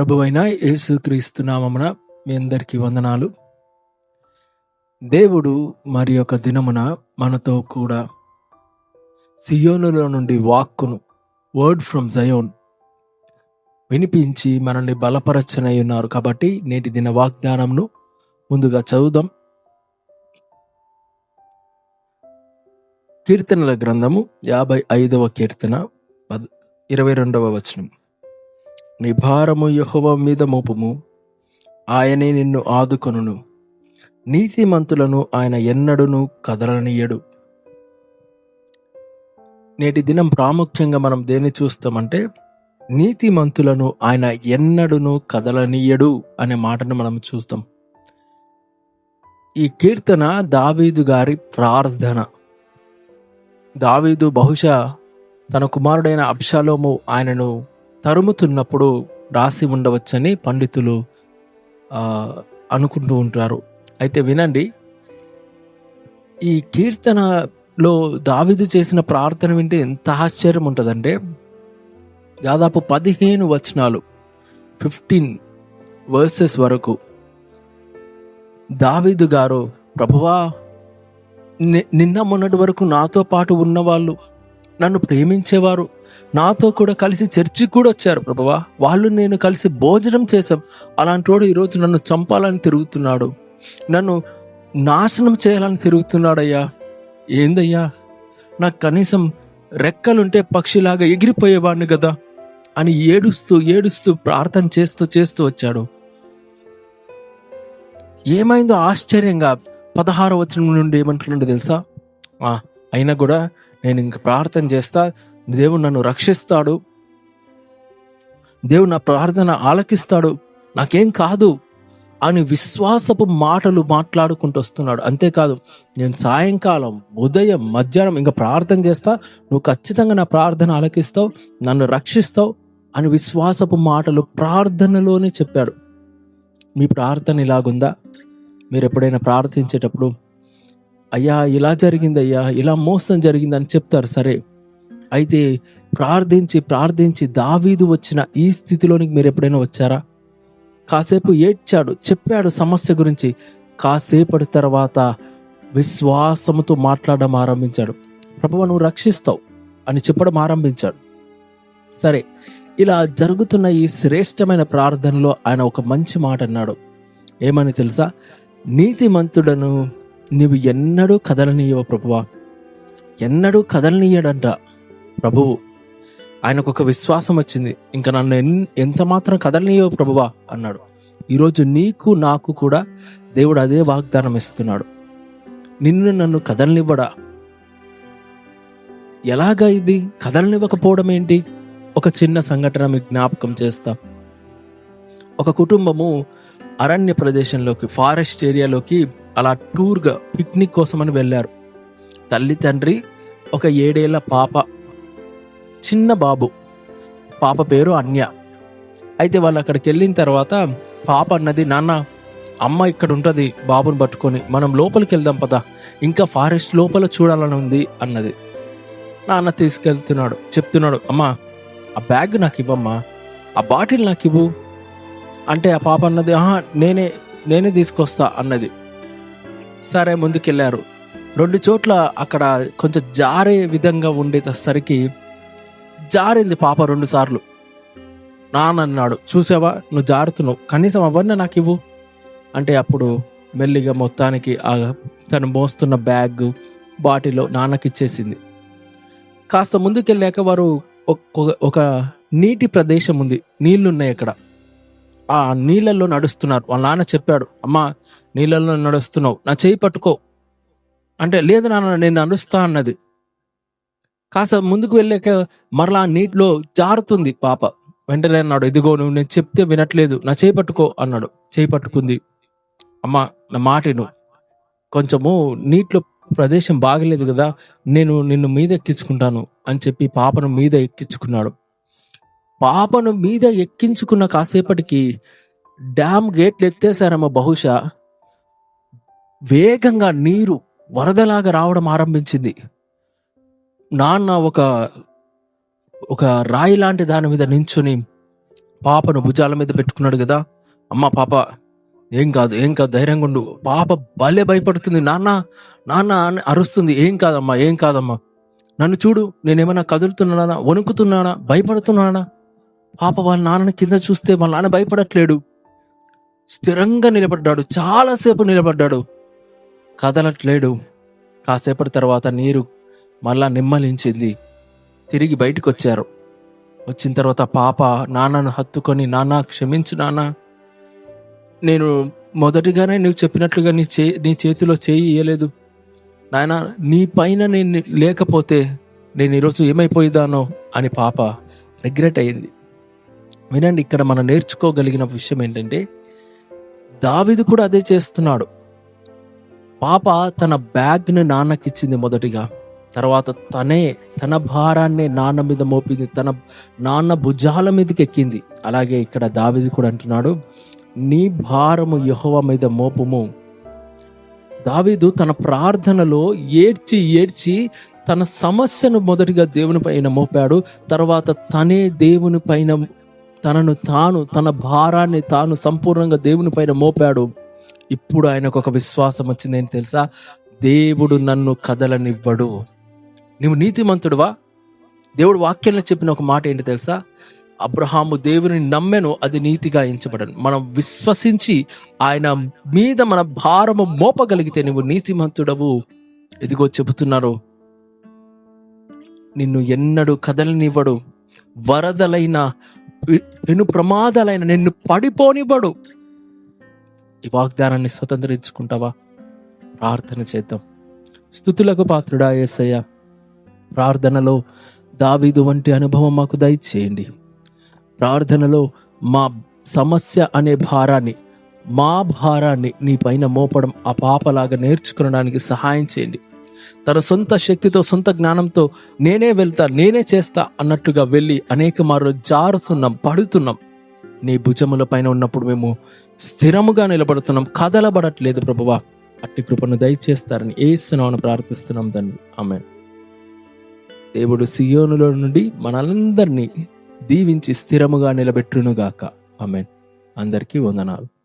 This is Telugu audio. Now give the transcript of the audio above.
ప్రభువైన యేసుక్రీస్తు నామమున మీ అందరికీ వందనాలు. దేవుడు మరి యొక్క దినమున మనతో కూడా సియోనులో నుండి వాక్కును వర్డ్ ఫ్రమ్ జయోన్ వినిపించి మనల్ని బలపరచనై ఉన్నారు కాబట్టి నేటి దిన వాగ్దానంను ముందుగా చదువుదాం. కీర్తనల గ్రంథము యాభై ఐదవ కీర్తన ఇరవై రెండవ వచనం. నీ భారము మీద మోపుము. ఆయనే నిన్ను ఆదుకొనును. నీతిమంతులను ఆయన ఎన్నడును కదలనీయడు. నేటి దినం ప్రాముఖ్యంగా మనం దేన్ని చూస్తామంటే నీతిమంతులను ఆయన ఎన్నడును కదలనీయడు అనే మాటను మనం చూస్తాం. ఈ కీర్తన దావీదు గారి ప్రార్థన. దావీదు బహుశా తన కుమారుడైన అబ్షాలోము ఆయనను తరుముతున్నప్పుడు రాసి ఉండవచ్చని పండితులు అనుకుంటూ ఉంటారు. అయితే వినండి ఈ కీర్తనలో దావిదు చేసిన ప్రార్థన వింటే ఎంత ఆశ్చర్యం ఉంటుందంటే దాదాపు పదిహేను వచనాలు ఫిఫ్టీన్ వర్సెస్ వరకు దావీదు గారు ప్రభువా ని- నిన్న మొన్నటి వరకు నాతో పాటు ఉన్నవాళ్ళు నన్ను ప్రేమించేవారు. నాతో కూడా కలిసి చర్చికి కూడా వచ్చారు ప్రభువా. వాళ్ళు నేను కలిసి భోజనం చేశాం. అలాంటి వాడు ఈరోజు నన్ను చంపాలని తిరుగుతున్నాడు. నన్ను నాశనం చేయాలని తిరుగుతున్నాడయ్యా. ఏందయ్యా? నాకు కనీసం రెక్కలుంటే పక్షిలాగా ఎగిరిపోయేవాడిని కదా అని ఏడుస్తూ ఏడుస్తూ ప్రార్థన చేస్తూ చేస్తూ వచ్చాడు. ఏమైందో ఆశ్చర్యంగా పదహారు వచనం నుండి ఏమంటున్నాడు తెలుసా? ఆ, అయినా కూడా నేను ఇంక ప్రార్థన చేస్తా. దేవుడు నన్ను రక్షిస్తాడు. దేవుడు నా ప్రార్థన ఆలకిస్తాడు. నాకేం కాదు అని విశ్వాసపు మాటలు మాట్లాడుకుంటూ వస్తున్నాడు. అంతేకాదు నేను సాయంకాలం ఉదయం మధ్యాహ్నం ఇంకా ప్రార్థన చేస్తా. నువ్వు ఖచ్చితంగా నా ప్రార్థన ఆలకిస్తావు నన్ను రక్షిస్తావు అని విశ్వాసపు మాటలు ప్రార్థనలోనే చెప్పాడు. మీ ప్రార్థన ఇలాగుందా? మీరు ఎప్పుడైనా ప్రార్థించేటప్పుడు అయ్యా ఇలా జరిగింది అయ్యా ఇలా మోసం జరిగింది అని చెప్తారు. సరే అయితే ప్రార్థించి ప్రార్థించి దావీదు వచ్చిన ఈ స్థితిలోనికి మీరు ఎప్పుడైనా వచ్చారా? కాసేపు ఏడ్చాడు చెప్పాడు సమస్య గురించి. కాసేపటి తర్వాత విశ్వాసముతో మాట్లాడడం ఆరంభించాడు. ప్రభువు నువ్వు రక్షిస్తావు అని చెప్పడం ఆరంభించాడు. సరే ఇలా జరుగుతున్న ఈ శ్రేష్టమైన ప్రార్థనలో ఆయన ఒక మంచి మాట అన్నాడు. ఏమని తెలుసా? నీతిమంతుడను నీవు ఎన్నడూ కదలనీయవ ప్రభువా? ఎన్నడూ కదలనీయడంట ప్రభువు ఆయనకు ఒక విశ్వాసం వచ్చింది. ఇంకా నన్ను ఎన్ ఎంత మాత్రం కదలనీయో ప్రభువా అన్నాడు. ఈరోజు నీకు నాకు కూడా దేవుడు అదే వాగ్దానం ఇస్తున్నాడు. నిన్ను నన్ను కదలనివ్వడా? ఎలాగా ఇది? కదలనివ్వకపోవడం ఏంటి? ఒక చిన్న సంఘటన మీకు జ్ఞాపకం చేస్తా. ఒక కుటుంబము అరణ్య ప్రదేశంలోకి ఫారెస్ట్ ఏరియాలోకి అలా టూర్గా పిక్నిక్ కోసమని వెళ్ళారు. తల్లి తండ్రి ఒక ఏడేళ్ళ పాప చిన్న బాబు. పాప పేరు అన్య. అయితే వాళ్ళు అక్కడికి వెళ్ళిన తర్వాత పాప అన్నది నాన్న అమ్మ ఇక్కడ ఉంటుంది బాబుని పట్టుకొని మనం లోపలికి వెళ్దాం పదా. ఇంకా ఫారెస్ట్ లోపల చూడాలని ఉంది అన్నది. నాన్న తీసుకెళ్తున్నాడు చెప్తున్నాడు అమ్మా ఆ బ్యాగ్ నాకు ఇవ్వమ్మా ఆ బాటిల్ నాకు ఇవ్వు. అంటే ఆ పాప అన్నది ఆహా నేనే నేనే తీసుకొస్తా అన్నది. సరే ముందుకెళ్ళారు రెండు చోట్ల అక్కడ కొంచెం జారే విధంగా ఉండేసరికి జారింది పాప రెండు సార్లు. నాన్న అన్నాడు చూసావా? నువ్వు జారుతున్నావు. కనీసం అవన్నీ నాకు ఇవ్వు. అంటే అప్పుడు మెల్లిగా మొత్తానికి ఆ తను మోస్తున్న బ్యాగ్ బాటిలో నాన్నకి ఇచ్చేసింది. కాస్త ముందుకెళ్ళాక వారు ఒక- ఒక నీటి ప్రదేశం ఉంది. నీళ్ళున్నాయి అక్కడ. ఆ నీళ్ళల్లో నడుస్తున్నారు. వాళ్ళ నాన్న చెప్పాడు అమ్మా నీళ్ళల్లో నడుస్తున్నావు. నా చేయి పట్టుకో. అంటే లేదు నాన్న నేను నడుస్తా అన్నది. కాస్త ముందుకు వెళ్ళాక మరలా నీటిలో జారుతుంది పాప. వెంటనే అన్నాడు ఇదిగో నువ్వు నేను చెప్తే వినట్లేదు. నా చేయి పట్టుకో అన్నాడు. చేయి పట్టుకుంది. అమ్మా నా మాటిను కొంచెము నీటిలో ప్రదేశం బాగలేదు కదా నేను నిన్ను మీద ఎక్కించుకుంటాను అని చెప్పి పాపను మీద ఎక్కించుకున్నాడు. పాపను మీద ఎక్కించుకున్న కాసేపటికి డ్యామ్ గేట్లు ఎత్తేసారమ్మ బహుశా. వేగంగా నీరు వరదలాగా రావడం ఆరంభించింది. నాన్న ఒక ఒక రాయి లాంటి దాని మీద నించుని పాపను భుజాల మీద పెట్టుకున్నాడు కదా. అమ్మ పాప ఏం కాదు ఏం కాదు ధైర్యంగా ఉండు. పాప భలే భయపడుతుంది. నాన్న నాన్న అని అరుస్తుంది. ఏం కాదమ్మా ఏం కాదమ్మా. నన్ను చూడు నేనేమైనా కదులుతున్నానా వణుకుతున్నానా భయపడుతున్నానా? పాప వాళ్ళ నాన్నని కింద చూస్తే వాళ్ళ నాన్న భయపడట్లేడు. స్థిరంగా నిలబడ్డాడు. చాలాసేపు నిలబడ్డాడు. కదలట్లేడు. కాసేపటి తర్వాత నీరు మళ్ళా నిమ్మలించింది. తిరిగి బయటకు వచ్చారు వచ్చిన తర్వాత పాప నాన్నను హత్తుకొని నాన్న క్షమించు నాన్న. నేను మొదటిగానే నువ్వు చెప్పినట్లుగా నీ చే నీ చేతిలో చేయి ఇయ్యలేదు. నాయన నీ పైన నేను లేకపోతే నేను ఈరోజు ఏమైపోయిదానో అని పాప రిగ్రెట్ అయింది. వినండి ఇక్కడ మనం నేర్చుకోగలిగిన విషయం ఏంటంటే దావిదు కూడా అదే చేస్తున్నాడు. పాప తన బ్యాగ్ను నాన్నకిచ్చింది మొదటిగా. తర్వాత తనే తన భారాన్ని నాన్న మీద మోపింది తన నాన్న భుజాల మీదకి ఎక్కింది. అలాగే ఇక్కడ దావిది కూడా అంటున్నాడు నీ భారము యహోవ మీద మోపము. దావీదు తన ప్రార్థనలో ఏడ్చి ఏడ్చి తన సమస్యను మొదటిగా దేవుని పైన మోపాడు తర్వాత తనే దేవుని పైన తనను తాను తన భారాన్ని తాను సంపూర్ణంగా దేవుని పైన మోపాడు. ఇప్పుడు ఆయనకు ఒక విశ్వాసం వచ్చింది ఏంటి తెలుసా? దేవుడు నన్ను కదలనివ్వడు. నువ్వు నీతిమంతుడువా? దేవుడు వాక్యంలో చెప్పిన ఒక మాట ఏంటి తెలుసా? అబ్రహాము దేవుని నమ్మెను అది నీతిగా ఎంచబడను. మనం విశ్వసించి ఆయన మీద మన భారము మోపగలిగితే నువ్వు నీతిమంతుడవు. ఇదిగో చెబుతున్నారు. నిన్ను ఎన్నడూ కదలనివ్వడు. వరదలైన పెను ప్రమాదాలైన నిన్ను పడిపోనివ్వడు. ఈ వాగ్దానాన్ని స్వతంత్రించుకుంటావా? ప్రార్థన చేద్దాం. స్థుతులకు పాత్రుడా ఏసయ్యా. ప్రార్థనలో దావీదు వంటి అనుభవం మాకు దయచేయండి. ప్రార్థనలో మా సమస్య అనే భారాన్ని మా భారాన్ని నీ పైన మోపడం ఆ పాపలాగా నేర్చుకునడానికి సహాయం చేయండి. తన సొంత శక్తితో సొంత జ్ఞానంతో నేనే వెళ్తా నేనే చేస్తా అన్నట్టుగా వెళ్ళి అనేక మార్లు జారుతున్నాం పడుతున్నాం. నీ భుజముల పైన ఉన్నప్పుడు మేము స్థిరముగా నిలబడుతున్నాం కదలబడట్లేదు ప్రభువా. అట్టి కృపను దయచేస్తారని ఏసునామను ప్రార్థిస్తున్నాం తండ్రి. ఆమె దేవుడు సియోనులో నుండి మనలందరినీ దీవించి స్థిరముగా నిలబెట్టునుగాక. అమెన్ అందరికీ వందనాలు.